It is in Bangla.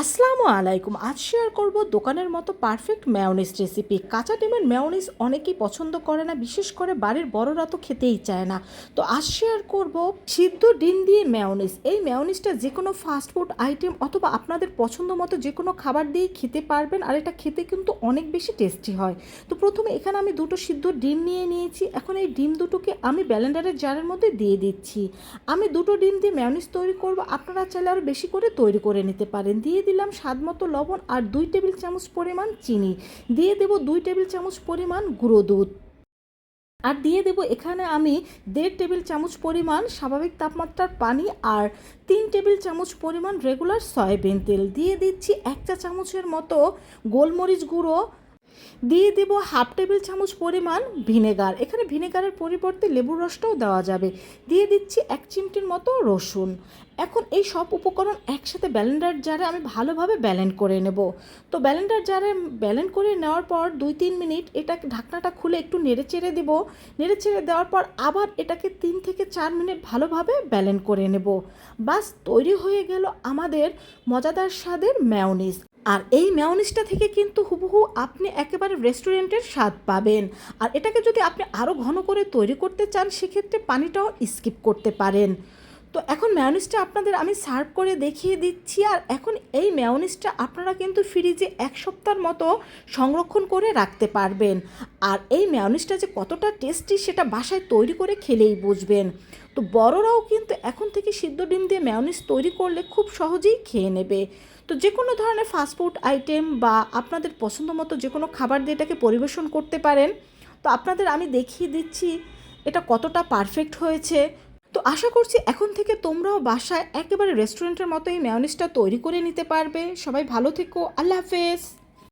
আসসালামু আলাইকুম। আজ শেয়ার করব দোকানের মতো পারফেক্ট ম্যাওনিস রেসিপি কাঁচা ডিমের ম্যাওনিস অনেকেই পছন্দ করে না, বিশেষ করে বাড়ির বড়রা তো খেতেই চায় না। তো আজ শেয়ার করব সিদ্ধ ডিম দিয়ে ম্যাওনিস এই ম্যাওনিসটা যে কোনো ফাস্টফুড আইটেম অথবা আপনাদের পছন্দ মতো যে কোনো খাবার দিয়ে খেতে পারবেন, আর এটা খেতে কিন্তু অনেক বেশি টেস্টি হয়। তো প্রথমে এখানে আমি দুটো সিদ্ধ ডিম নিয়ে নিয়েছি। এখন এই ডিম দুটোকে আমি ব্যালেন্ডারের জারের মধ্যে দিয়ে দিচ্ছি। আমি দুটো ডিম দিয়ে ম্যাওনিস তৈরি করব। আপনারা চাইলে আরও বেশি করে তৈরি করে নিতে পারেন। দিয়ে দিলাম স্বাদ মতো লবণ আর দুই টেবিল চামচ পরিমাণ চিনি। দিয়ে দেব দুই টেবিল চামচ পরিমাণ গুঁড়ো দুধ। আর দিয়ে দেব এখানে আমি দেড় টেবিল চামচ পরিমাণ স্বাভাবিক তাপমাত্রার পানি আর তিন টেবিল চামচ পরিমাণ রেগুলার সয়াবিন তেল। দিয়ে দিচ্ছি এক চা চামচের মতো গোলমরিচ গুঁড়ো দিয়ে দেব হাফ টেবিল চামচ পরিমাণ ভিনেগার। এখানে ভিনেগারের পরিবর্তে লেবুর রসটাও দেওয়া যাবে। দিয়ে দিচ্ছি এক চিমটির মতো রসুন। এখন এই সব উপকরণ একসাথে ব্যালেন্ডার জারে আমি ভালোভাবে ব্যালেন্ড করে নেব। তো ব্যালেন্ডার জারে ব্যালেন্ড করে নেওয়ার পর দুই তিন মিনিট এটা ঢাকনাটা খুলে একটু নেড়ে চেড়ে দেবো। নেড়ে চেড়ে দেওয়ার পর আবার এটাকে তিন থেকে চার মিনিট ভালোভাবে ব্যালেন্ড করে নেব। বাস তৈরি হয়ে গেল আমাদের মজাদার স্বাদের ম্যাওনিস আর এই মেয়নিসটা থেকে কিন্তু হুবহু আপনি একেবারে রেস্টুরেন্টের স্বাদ পাবেন। আর এটাকে যদি আপনি আরও ঘন করে তৈরি করতে চান, সেক্ষেত্রে পানিটাও স্কিপ করতে পারেন। তো এখন ম্যাওনিসটা আপনাদের আমি সার্ভ করে দেখিয়ে দিচ্ছি, আর এখন এই ম্যাওনিসটা আপনারা কিন্তু ফ্রিজে এক সপ্তাহের মতো সংরক্ষণ করে রাখতে পারবেন। আর এই ম্যাওনিসটা যে কতটা টেস্টি সেটা বাসায় তৈরি করে খেলেই বুঝবেন। তো বড়রাও কিন্তু এখন থেকে সিদ্ধ ডিম দিয়ে ম্যাওনিস তৈরি করলে খুব সহজেই খেয়ে নেবে। তো যে কোনো ধরনের ফাস্টফুড আইটেম বা আপনাদের পছন্দ মতো যে কোনো খাবার দিয়ে এটাকে পরিবেশন করতে পারেন। তো আপনাদের আমি দেখিয়ে দিচ্ছি এটা কতটা পারফেক্ট হয়েছে। তো আশা করছি এখন থেকে তোমরাও বাসায় একেবারে রেস্টুরেন্টের মতো এই ম্যানিসটা তৈরি করে নিতে পারবে। সবাই ভালো থেকো। আল্লাহ হাফেজ।